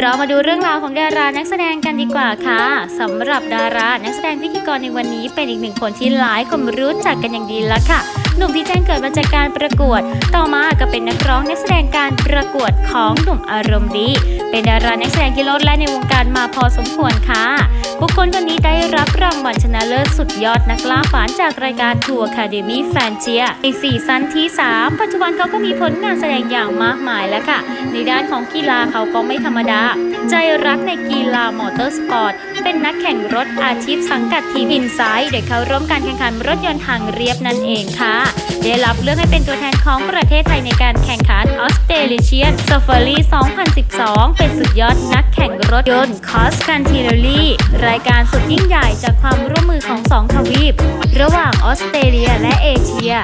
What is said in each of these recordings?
เรามาดูเรื่องราวของดารานักแสดงกันดีกว่าค่ะสำหรับดารานักแสดงพิธีกรในวันนี้เป็นอีกหนึ่งคนที่หลายคนรู้จักกันอย่างดีแล้วค่ะ หนุ่มที่แจ้งเกิดมาจากการประกวด ต่อมาก็เป็นนักร้องนักแสดงการประกวดของหนุ่มอารมณ์ดี เป็นดารานักแสดงที่โลดแล่นในวงการมาพอสมควรค่ะ บุคคลคนนี้ได้รับรางวัลชนะเลิศสุดยอดนักล่าฝันจากรายการทัวร์คาเดมี่แฟนเชียในซีซั่นที่ 3 ปัจจุบันเขาก็มีผลงานแสดงอย่างมากมายแล้วค่ะ ในด้านของกีฬาเขาก็ไม่ธรรมดา ใจรักในกีฬามอเตอร์สปอร์ต เป็นนักแข่งรถอาชีพสังกัดทีมอินไซด์โดยเขาร่วมการแข่งขันรถยนต์ทางเรียบนั่นเองค่ะ ได้รับเลือกให้เป็นตัวแทนของประเทศไทยในการแข่งขันออสเตรเลียนซ a ฟารี2012 เป็นสุดยอดนักแข่งรถยนต์คอสกันทีเรีรายการสุดยิ่งใหญ่จากความร่วมมือของสองทวีป ระหว่างออสเตรเลียและเอเชีย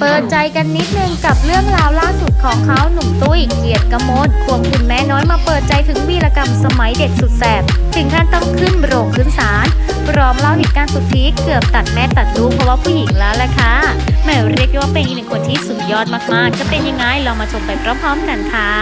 เปิดใจกันนิดนึงกับเรื่องราวล่าสุดของเขาหนุ่มตุ้ยเกียรติกมลควงคุณแม่น้อยมาเปิดใจถึงวีรกรรมสมัยเด็กสุดแสบ ถึงขั้นต้องขึ้นโรงขึ้นศาลพร้อมเล่าเหตุการณ์สุดที่เกือบตัดแม่ตัดลูกเพราะว่าผู้หญิงแล้วแหละค่ะแม่เรียกว่าเป็นอีกหนึ่งคนที่สุดยอดมากๆ จะเป็นยังไงเรามาชมไปพร้อมๆกันค่ะ